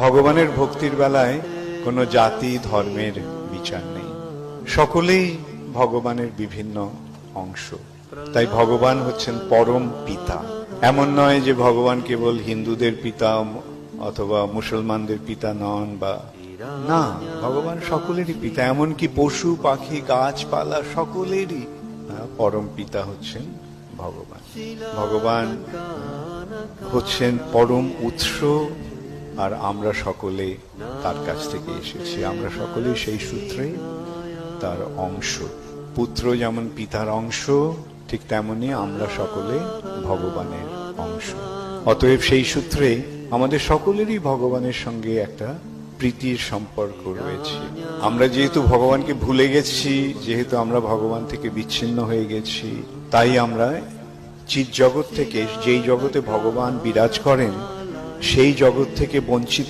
ভগবানের ভক্তির বেলায় কোনো জাতি, ধর্মের বিচার নেই। সকলেই ভগবানের বিভিন্ন অংশ। তাই ভগবান হচ্ছেন পরম পিতা। এমন নয় যে ভগবান কেবল হিন্দুদের পিতা অথবা মুসলমানদের পিতা নন বা না, ভগবান সকলেরই পিতা। এমনকি পশু, পাখি, গাছপালা সকলেরই পরম পিতা হচ্ছেন ভগবান। ভগবান হচ্ছেন পরম উৎস আর আমরা সকলে তার কাছ থেকে এসেছি। আমরা সকলেই সেই সূত্রে তার অংশ। পুত্র যেমন পিতার অংশ, ঠিক তেমনি আমরা সকলে ভগবানের অংশ। অতএব সেই সূত্রে আমাদের সকলেরই ভগবানের সঙ্গে একটা প্রীতির সম্পর্ক রয়েছে। আমরা যেহেতু ভগবানকে ভুলে গেছি, যেহেতু আমরা ভগবান থেকে বিচ্ছিন্ন হয়ে গেছি, তাই আমরা চিৎ জগৎ থেকে, যেই জগতে ভগবান বিরাজ করেন সেই জগৎ থেকে বঞ্চিত